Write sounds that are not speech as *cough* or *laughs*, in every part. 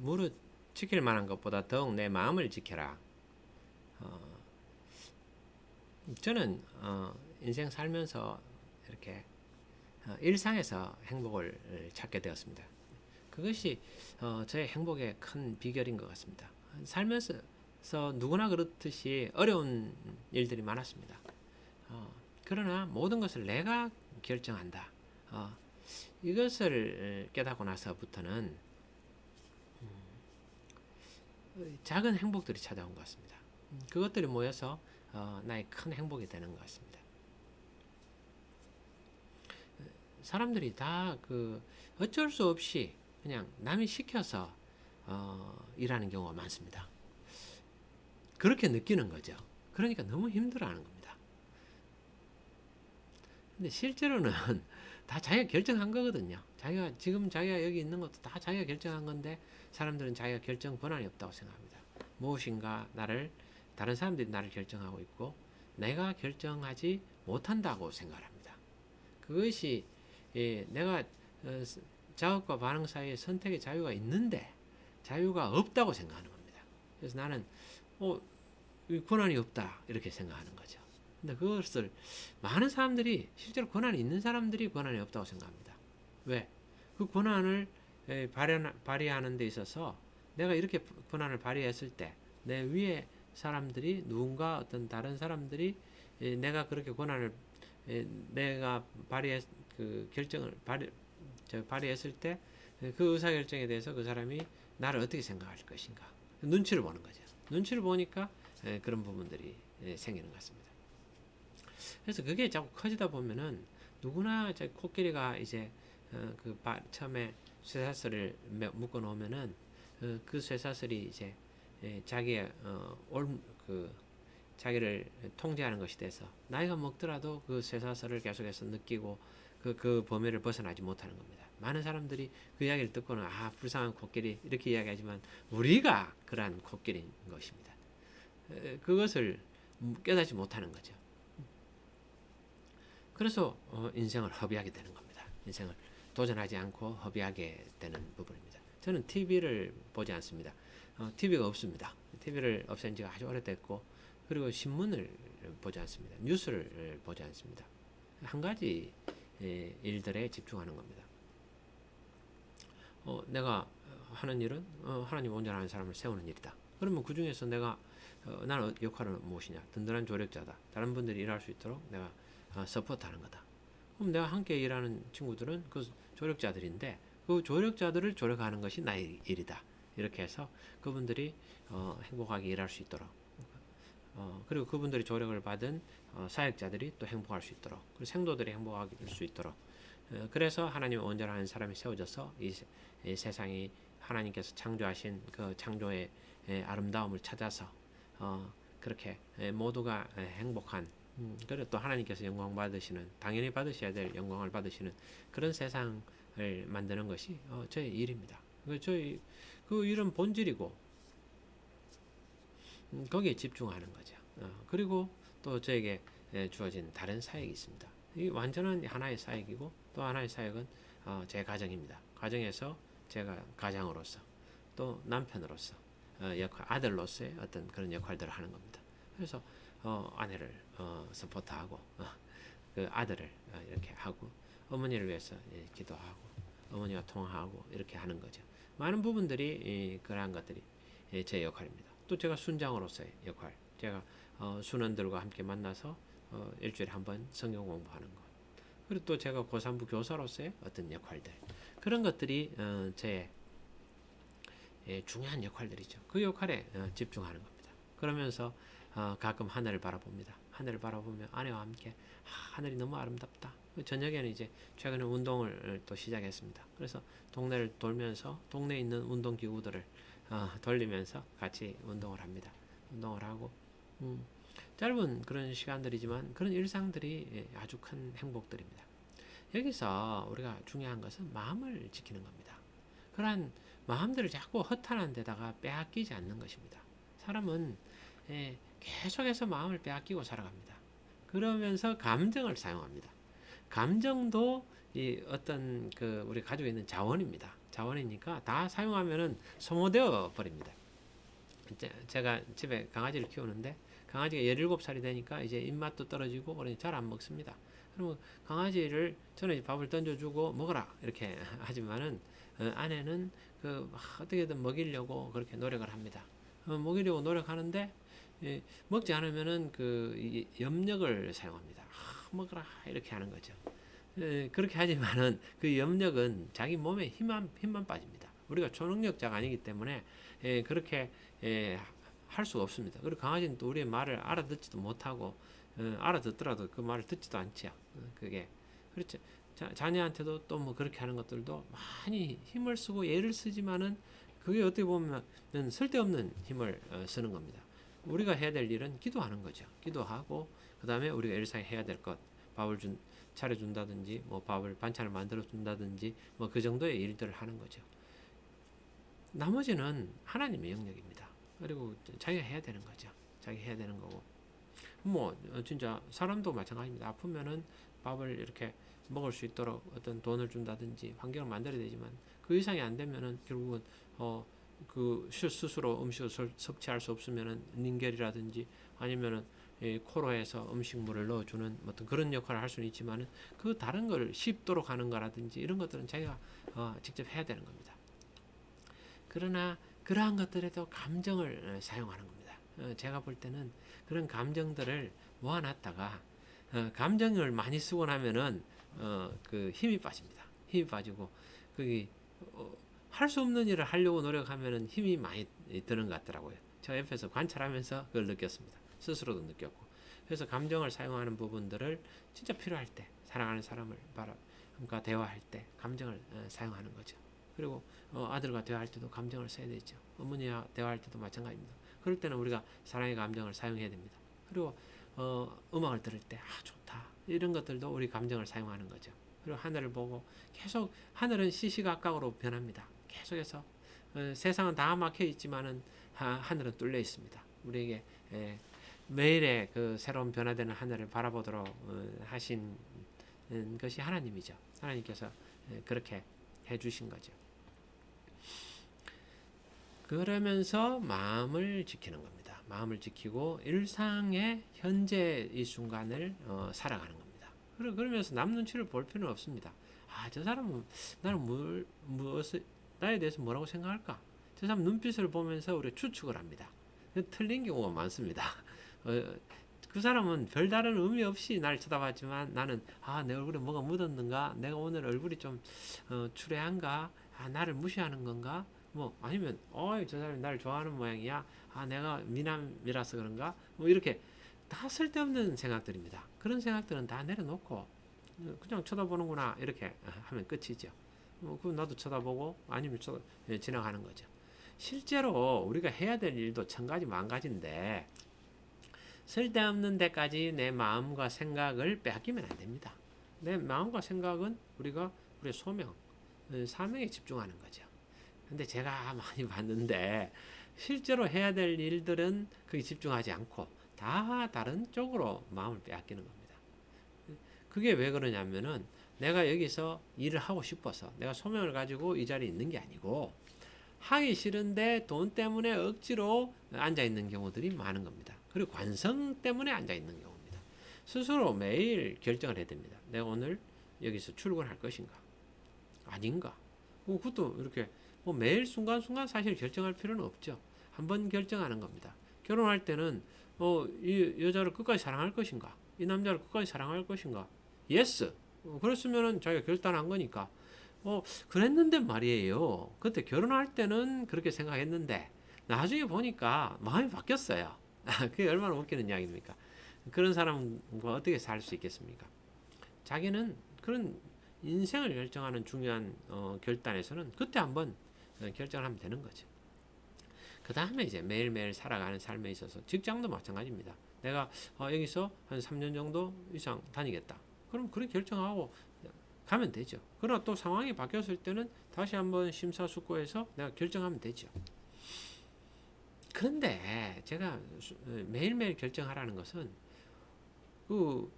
무릇 지킬 만한 것보다 더욱 내 마음을 지켜라. 어, 저는 어, 인생 살면서 이렇게 어, 일상에서 행복을 찾게 되었습니다. 그것이 어, 저의 행복의 큰 비결인 것 같습니다. 살면서 누구나 그렇듯이 어려운 일들이 많았습니다. 어, 그러나 모든 것을 내가 결정한다. 어, 이것을 깨닫고 나서부터는 음, 작은 행복들이 찾아온 것 같습니다. 음, 그것들이 모여서 어, 나의 큰 행복이 되는 것 같습니다. 사람들이 다 그 어쩔 수 없이 그냥 남이 시켜서 어, 일하는 경우가 많습니다. 그렇게 느끼는 거죠. 그러니까 너무 힘들어하는 겁니다. 근데 실제로는 *laughs* 다 자기가 결정한 거거든요. 자기가 지금 자기가 여기 있는 것도 다 자기가 결정한 건데 사람들은 자기가 결정 권한이 없다고 생각합니다. 무엇인가 나를 다른 사람들이 나를 결정하고 있고 내가 결정하지 못한다고 생각합니다. 그것이 예, 내가 어, 자극과 반응 사이에 선택의 자유가 있는데 자유가 없다고 생각하는 겁니다. 그래서 나는 어, 권한이 없다 이렇게 생각하는 거죠. 근데 그것을 많은 사람들이 실제로 권한이 있는 사람들이 권한이 없다고 생각합니다. 왜? 그 권한을 발휘하는 데 있어서 내가 이렇게 권한을 발휘했을 때 내 위에 사람들이 누군가 어떤 다른 사람들이 내가 그렇게 권한을 내가 발휘했 그 결정을 발휘 저 발휘했을 때 그 의사 결정에 대해서 그 사람이 나를 어떻게 생각할 것인가 눈치를 보는 거죠. 눈치를 보니까 그런 부분들이 생기는 것 같습니다. 그래서 그게 자꾸 커지다 보면은 누구나 이제 코끼리가 이제 어, 그 바, 처음에 쇠사슬을 묶어 놓으면은 어, 그 쇠사슬이 이제 자기의 어, 올그 자기를 통제하는 것이 돼서 나이가 먹더라도 그 쇠사슬을 계속해서 느끼고 그, 그 범위를 벗어나지 못하는 겁니다. 많은 사람들이 그 이야기를 듣고는 아 불쌍한 코끼리 이렇게 이야기하지만 우리가 그러한 코끼리인 것입니다. 그것을 깨닫지 못하는 거죠. 그래서 어, 인생을 허비하게 되는 겁니다. 인생을 도전하지 않고 허비하게 되는 부분입니다. 저는 TV를 보지 않습니다. 어, TV가 없습니다. TV를 없앤 지가 아주 오래됐고 그리고 신문을 보지 않습니다. 뉴스를 보지 않습니다. 한 가지 예, 일들에 집중하는 겁니다. 어, 내가 하는 일은 어, 하나님 온전한 사람을 세우는 일이다. 그러면 그 중에서 내가 어, 나는 역할은 무엇이냐? 든든한 조력자다. 다른 분들이 일할 수 있도록 내가 어, 서포트하는 거다. 그럼 내가 함께 일하는 친구들은 그 조력자들인데 그 조력자들을 조력하는 것이 나의 일이다. 이렇게 해서 그분들이 어, 행복하게 일할 수 있도록 어, 그리고 그분들이 조력을 받은 어, 사역자들이 또 행복할 수 있도록 그리고 생도들이 행복할 수 있도록 어, 그래서 하나님 온전한 사람이 세워져서 이, 이, 세상이 하나님께서 창조하신 그 창조의 에, 아름다움을 찾아서 어, 그렇게 에, 모두가 에, 행복한 음, 그리고 또 하나님께서 영광 받으시는 당연히 받으셔야 될 영광을 받으시는 그런 세상을 만드는 것이 어, 저의 일입니다. 그 저희 그 일은 본질이고 음, 거기에 집중하는 거죠. 어, 그리고 또 저에게 예, 주어진 다른 사역이 있습니다. 이 완전한 하나의 사역이고 또 하나의 사역은 어, 제 가정입니다. 가정에서 제가 가장으로서 또 남편으로서 어, 역할, 아들로서의 어떤 그런 역할들을 하는 겁니다. 그래서 어, 아내를 어, 서포트하고 어, 그 아들을 어, 이렇게 하고 어머니를 위해서 예, 기도하고 어머니와 통화하고 이렇게 하는 거죠. 많은 부분들이 이, 그러한 것들이 예, 제 역할입니다. 또 제가 순장으로서의 역할, 제가 어, 순원들과 함께 만나서 어, 일주일에 한 번 성경 공부하는 것, 그리고 또 제가 고3부 교사로서의 어떤 역할들, 그런 것들이 어, 제 예, 중요한 역할들이죠. 그 역할에 어, 집중하는 겁니다. 그러면서 어, 가끔 하늘을 바라봅니다. 하늘을 바라보며 아내와 함께 아, 하늘이 너무 아름답다. 저녁에는 이제 최근에 운동을 또 시작했습니다. 그래서 동네를 돌면서 동네에 있는 운동 기구들을 어, 돌리면서 같이 운동을 합니다. 운동을 하고 음, 짧은 그런 시간들이지만 그런 일상들이 예, 아주 큰 행복들입니다. 여기서 우리가 중요한 것은 마음을 지키는 겁니다. 그러한 마음들을 자꾸 허탄한 데다가 빼앗기지 않는 것입니다. 사람은 예, 계속해서 마음을 빼앗기고 살아갑니다. 그러면서 감정을 사용합니다. 감정도 이 어떤 그 우리 가지고 있는 자원입니다. 자원이니까 다 사용하면은 소모되어 버립니다. 제- 제가 집에 강아지를 키우는데 강아지가 17살이 되니까 이제 입맛도 떨어지고 그러니 잘 안 먹습니다. 그러면 강아지를 저는 밥을 던져주고 먹어라 이렇게 *laughs* 하지만은 어, 아내는 그막 어떻게든 먹이려고 그렇게 노력을 합니다. 어, 먹이려고 노력하는데 예, 먹지 않으면은 그 이- 염력을 사용합니다. 아, 먹어라 이렇게 하는 거죠. 예, 그렇게 하지만은 그 염력은 자기 몸에 힘만 힘만 빠집니다. 우리가 초능력자가 아니기 때문에 예, 그렇게 예, 할 수가 없습니다. 그리고 강아지는 또 우리의 말을 알아듣지도 못하고 어, 알아듣더라도 그 말을 듣지도 않죠. 어, 그게 그렇죠. 자, 자녀한테도 또 뭐 그렇게 하는 것들도 많이 힘을 쓰고 애를 쓰지만은 그게 어떻게 보면 쓸데없는 힘을 어, 쓰는 겁니다. 우리가 해야 될 일은 기도하는 거죠. 기도하고 그 다음에 우리가 일상에 해야 될 것, 밥을 준 차려준다든지, 뭐 밥을 반찬을 만들어 준다든지, 뭐 그 정도의 일들을 하는 거죠. 나머지는 하나님의 영역입니다. 그리고 자기가 해야 되는 거죠. 자기 해야 되는 거고. 뭐 어, 진짜 사람도 마찬가지입니다. 아프면은 밥을 이렇게 먹을 수 있도록 어떤 돈을 준다든지 환경을 만들어야 되지만 그 이상이 안 되면은 결국은 어 그 스스로 음식을 섭- 섭취할 수 없으면은 닌겔이라든지 아니면은 이 코로에서 음식물을 넣어주는 어떤 그런 역할을 할 수는 있지만은 그 다른 걸 씹도록 하는 거라든지 이런 것들은 자기가 어 직접 해야 되는 겁니다. 그러나 그러한 것들에도 감정을 어, 사용하는 겁니다. 어, 제가 볼 때는 그런 감정들을 모아놨다가 어, 감정을 많이 쓰고 나면은 어, 그 힘이 빠집니다. 힘이 빠지고 그게 어, 할 수 없는 일을 하려고 노력하면은 힘이 많이 드는 것 같더라고요. 제가 옆에서 관찰하면서 그걸 느꼈습니다. 스스로도 느꼈고 그래서 감정을 사용하는 부분들을 진짜 필요할 때 사랑하는 사람을 바라과 대화할 때 감정을 어, 사용하는 거죠. 그리고 어, 아들과 대화할 때도 감정을 써야 되죠. 어머니와 대화할 때도 마찬가지입니다. 그럴 때는 우리가 사랑의 감정을 사용해야 됩니다. 그리고 어, 음악을 들을 때 아 좋다 이런 것들도 우리 감정을 사용하는 거죠. 그리고 하늘을 보고 계속 하늘은 시시각각으로 변합니다. 계속해서 어, 세상은 다 막혀 있지만은 하, 하늘은 뚫려 있습니다. 우리에게 에, 매일의 그 새로운 변화되는 하늘을 바라보도록 어, 하신 음, 것이 하나님이죠. 하나님께서 에, 그렇게 해주신 거죠. 그러면서 마음을 지키는 겁니다. 마음을 지키고 일상의 현재 이 순간을 어, 살아가는 겁니다. 그러- 그러면서 남 눈치를 볼 필요는 없습니다. 아, 저 사람은 나는 뭘, 무엇을, 나에 대해서 뭐라고 생각할까? 저 사람 눈빛을 보면서 우리 추측을 합니다. 틀린 경우가 많습니다. *laughs* 어, 그 사람은 별다른 의미 없이 날 쳐다봤지만 나는 아, 내 얼굴에 뭐가 묻었는가? 내가 오늘 얼굴이 좀 어, 추레한가? 아, 나를 무시하는 건가? 뭐 아니면 어이 저 사람이 나를 좋아하는 모양이야. 아, 내가 미남이라서 그런가? 뭐 이렇게 다 쓸데없는 생각들입니다. 그런 생각들은 다 내려놓고 어, 그냥 쳐다보는구나 이렇게 하면 끝이죠. 뭐, 그 나도 쳐다보고 아니면 쳐다, 예, 지나가는 거죠. 실제로 우리가 해야 될 일도 천 가지 만 가지인데 쓸데없는 데까지 내 마음과 생각을 빼앗기면 안 됩니다. 내 마음과 생각은 우리가 우리의 소명, 어, 사명에 집중하는 거죠. 근데 제가 많이 봤는데 실제로 해야 될 일들은 거기 집중하지 않고 다 다른 쪽으로 마음을 빼앗기는 겁니다. 그게 왜 그러냐면은 내가 여기서 일을 하고 싶어서 내가 소명을 가지고 이 자리에 있는 게 아니고 하기 싫은데 돈 때문에 억지로 앉아 있는 경우들이 많은 겁니다. 그리고 관성 때문에 앉아 있는 경우입니다. 스스로 매일 결정을 해야 됩니다. 내가 오늘 여기서 출근할 것인가? 아닌가? 뭐 그것도 이렇게 뭐 매일 순간순간 사실 결정할 필요는 없죠. 한번 결정하는 겁니다. 결혼할 때는 어, 이 여자를 끝까지 사랑할 것인가? 이 남자를 끝까지 사랑할 것인가? 예스. 어, 그랬으면은 자기가 결단한 거니까. 어, 그랬는데 말이에요. 그때 결혼할 때는 그렇게 생각했는데 나중에 보니까 마음이 바뀌었어요. *laughs* 그게 얼마나 웃기는 이야기입니까? 그런 사람과 어떻게 살 수 있겠습니까? 자기는 그런 인생을 결정하는 중요한 어, 결단에서는 그때 한번 어, 결정을 하면 되는 거죠. 그 다음에 이제 매일매일 살아가는 삶에 있어서 직장도 마찬가지입니다. 내가 어, 여기서 한 3년 정도 이상 다니겠다. 그럼 그렇게 결정하고 가면 되죠. 그러나 또 상황이 바뀌었을 때는 다시 한번 심사숙고해서 내가 결정하면 되죠. 그런데 제가 수- 어, 매일매일 결정하라는 것은 그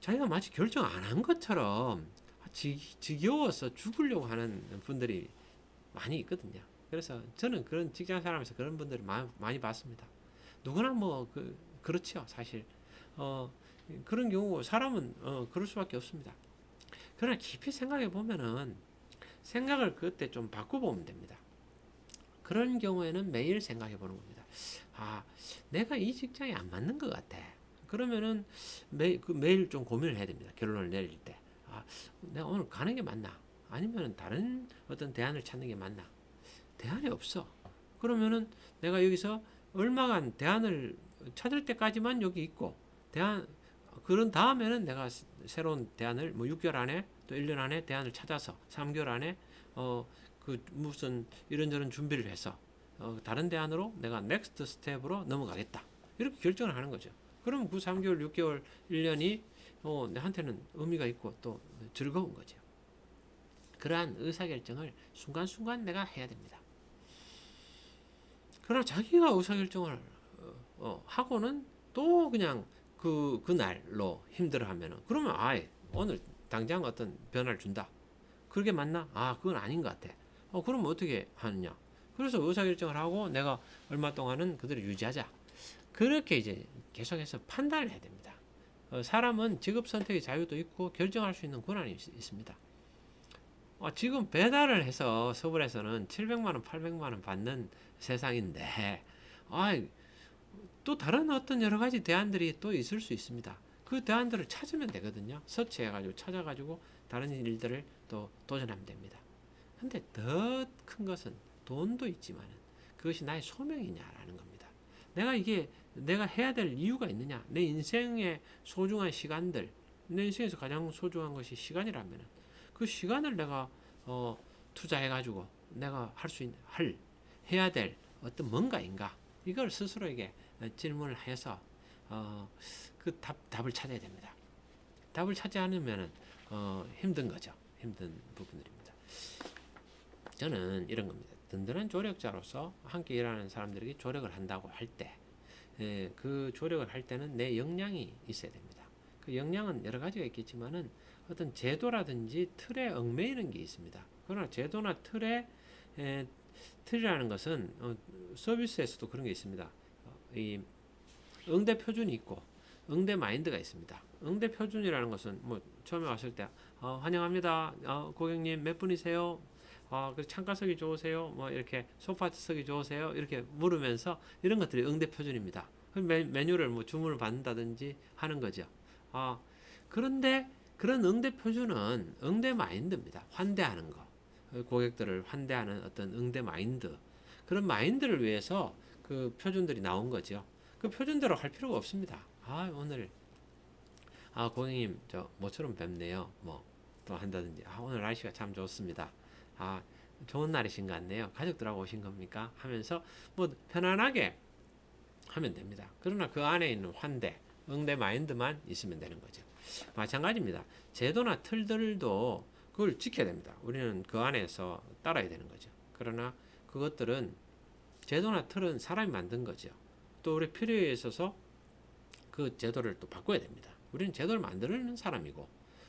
자기가 마치 결정 안 한 것처럼 지, 지겨워서 죽으려고 하는 분들이 많이 있거든요. 그래서 저는 그런 직장 사람에서 그런 분들을 많이, 많이 봤습니다. 누구나 뭐 그, 그렇죠 사실 어 그런 경우 사람은 어 그럴 수밖에 없습니다. 그러나 깊이 생각해 보면은 생각을 그때 좀 바꿔보면 됩니다. 그런 경우에는 매일 생각해 보는 겁니다. 아, 내가 이 직장이 안 맞는 것 같아. 그러면은 매, 그 매일 좀 고민을 해야 됩니다. 결론을 내릴 때. 아, 내가 오늘 가는 게 맞나? 아니면 다른 어떤 대안을 찾는 게 맞나? 대안이 없어. 그러면은 내가 여기서 얼마간 대안을 찾을 때까지만 여기 있고, 대안, 그런 다음에는 내가 새- 새로운 대안을 뭐 6개월 안에 또 1년 안에 대안을 찾아서 3개월 안에 어, 그 무슨 이런저런 준비를 해서 어, 다른 대안으로 내가 넥스트 스텝으로 넘어가겠다. 이렇게 결정을 하는 거죠. 그럼 그 3개월, 6개월, 1년이 어, 내한테는 의미가 있고 또 즐거운 거죠. 그러한 의사결정을 순간순간 내가 해야 됩니다. 그러나 자기가 의사결정을 어, 어, 하고는 또 그냥 그, 그날로 힘들어 하면은, 그러면, 아이, 오늘 당장 어떤 변화를 준다. 그게 맞나? 아, 그건 아닌 것 같아. 어, 그럼 어떻게 하느냐? 그래서 의사결정을 하고 내가 얼마 동안은 그대로 유지하자. 그렇게 이제 계속해서 판단을 해야 됩니다. 어, 사람은 직업 선택의 자유도 있고 결정할 수 있는 권한이 있, 있습니다. 어, 지금 배달을 해서 서울에서는 700만 원, 800만 원 받는 세상인데, 아, 또 다른 어떤 여러 가지 대안들이 또 있을 수 있습니다. 그 대안들을 찾으면 되거든요. 서치해가지고 찾아가지고 다른 일들을 또 도전하면 됩니다. 근데 더 큰 것은 돈도 있지만 그것이 나의 소명이냐라는 겁니다. 내가 이게 내가 해야 될 이유가 있느냐? 내 인생의 소중한 시간들, 내 인생에서 가장 소중한 것이 시간이라면 그 시간을 내가 어, 투자해가지고 내가 할 수 있는 할 해야 될 어떤 뭔가인가 이걸 스스로에게 어, 질문을 해서 어, 그 답, 답을 찾아야 됩니다. 답을 찾지 않으면 어, 힘든 거죠. 힘든 부분들입니다. 저는 이런 겁니다. 든든한 조력자로서 함께 일하는 사람들에게 조력을 한다고 할 때, 예, 그 조력을 할 때는 내 역량이 있어야 됩니다. 그 역량은 여러 가지가 있겠지만은 어떤 제도라든지 틀에 얽매이는 게 있습니다. 그러나 제도나 틀에 에, 틀이라는 것은 어, 서비스에서도 그런 게 있습니다. 어, 이 응대 표준이 있고 응대 마인드가 있습니다. 응대 표준이라는 것은 뭐 처음에 왔을 때 어, 환영합니다. 어, 고객님 몇 분이세요? 아, 그 창가석이 좋으세요? 뭐 이렇게 소파석이 좋으세요? 이렇게 물으면서 이런 것들이 응대 표준입니다. 그 메, 메뉴를 뭐 주문을 받는다든지 하는 거죠. 아, 그런데 그런 응대 표준은 응대 마인드입니다. 환대하는 거. 어, 고객들을 환대하는 어떤 응대 마인드. 그런 마인드를 위해서 그 표준들이 나온 거죠. 그 표준대로 할 필요가 없습니다. 아, 오늘 아, 고객님 저 모처럼 뵙네요. 뭐 또 한다든지. 아, 오늘 날씨가 참 좋습니다. 아, 좋은 날이신 것 같네요. 가족들하고 오신 겁니까? 하면서 뭐 편안하게 하면 됩니다. 그러나 그 안에 있는 환대, 응대 마인드만 있으면 되는 거죠. 마찬가지입니다. 제도나 틀들도 그걸 지켜야 됩니다. 우리는 그 안에서 따라야 되는 거죠. 그러나 그것들은 제도나 틀은 사람이 만든 거죠. 또 우리 필요에 있어서 그 제도를 또 바꿔야 됩니다. 우리는 제도를 만드는 사람이고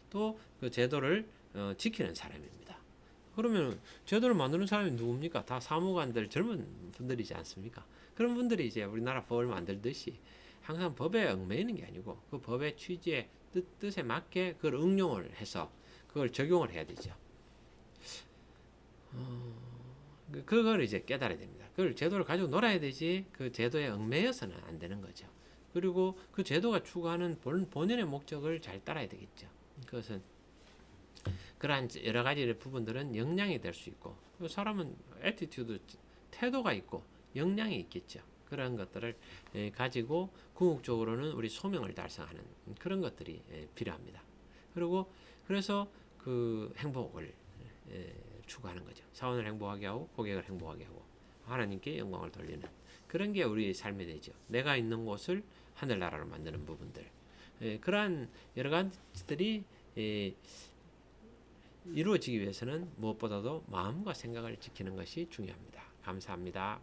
또 그 제도를 어, 지키는 사람입니다. 그러면 제도를 만드는 사람이 누굽니까? 다 사무관들 젊은 분들이지 않습니까? 그런 분들이 이제 우리나라 법을 만들듯이 항상 법에 얽매이는 게 아니고 그 법의 취지에 뜻, 뜻에 맞게 그걸 응용을 해서 그걸 적용을 해야 되죠. 어, 그- 그걸 이제 깨달아야 됩니다. 그걸 제도를 가지고 놀아야 되지 그 제도에 얽매여서는 안 되는 거죠. 그리고 그 제도가 추구하는 본, 본연의 목적을 잘 따라야 되겠죠. 그것은 그러한 여러 가지 부분들은 역량이 될 수 있고 그 사람은 에티튜드 태도가 있고 역량이 있겠죠. 그런 것들을 에, 가지고 궁극적으로는 우리 소명을 달성하는 그런 것들이 에, 필요합니다. 그리고 그래서 그 행복을 에, 추구하는 거죠. 사원을 행복하게 하고 고객을 행복하게 하고 하나님께 영광을 돌리는 그런 게 우리의 삶이 되죠. 내가 있는 곳을 하늘나라로 만드는 부분들. 에, 그러한 여러 가지들이 에, 이루어지기 위해서는 무엇보다도 마음과 생각을 지키는 것이 중요합니다. 감사합니다.